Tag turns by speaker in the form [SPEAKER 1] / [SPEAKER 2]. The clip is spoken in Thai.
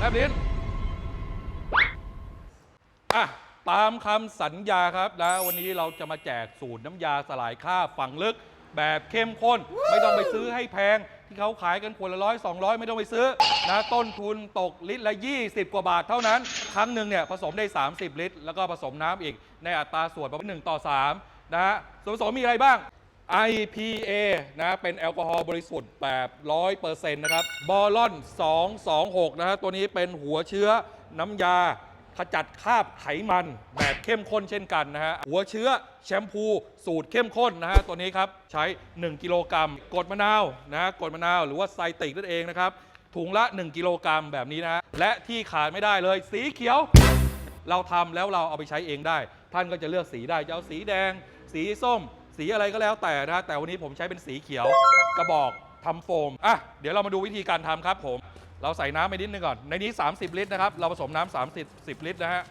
[SPEAKER 1] แลบลิ้นอะตามคำสัญญาครับนะวันนี้เราจะมาแจกสูตรน้ำยาสลายคราฝังลึก แบบเข้มข้น ไม่ต้องไปซื้อให้แพง ที่เขาขายกันขวดละร้อยสองร้อยไม่ต้องไปซื้อนะต้นทุนตกลิตรละ 20 กว่าบาทเท่านั้น ครั้งหนึ่งเนี่ยผสมได้ 30 ลิตร แล้วก็ผสมน้ำอีกในอัตราส่วนประมาณ1ต่อ3นะฮะส่วนผสมมีอะไรบ้าง IPA นะเป็นแอลกอฮอล์บริสุทธิ์แบบ 100%นะครับบอลอน 226 นะฮะตัวนี้เป็นหัวเชื้อน้ำยา ขจัดคราบไขมันแบบเข้มข้นเช่นกันนะฮะ หัวเชื้อแชมพูสูตรเข้มข้นนะฮะตัวนี้ครับ ใช้ 1 กิโลกรัมกดมะนาวนะฮะกดมะนาวหรือว่าไซติกนั่นเองนะครับ ถุงละ 1 กิโลกรัมแบบนี้นะฮะและที่ขาดไม่ได้เลยสีเขียว เราทำแล้วเราเอาไปใช้เองได้ ท่านก็จะเลือกสีได้จะเอาสีแดง สีส้ม สีอะไรก็แล้วแต่นะฮะแต่วันนี้ผมใช้เป็นสีเขียวกระบอกทำโฟมอะเดี๋ยวเรามาดูวิธีการทำครับผม เราใส่น้ำไปนิดนึงก่อน ในนี้ 30 ลิตรนะครับ เราผสมน้ำ30 10 ลิตรนะฮะ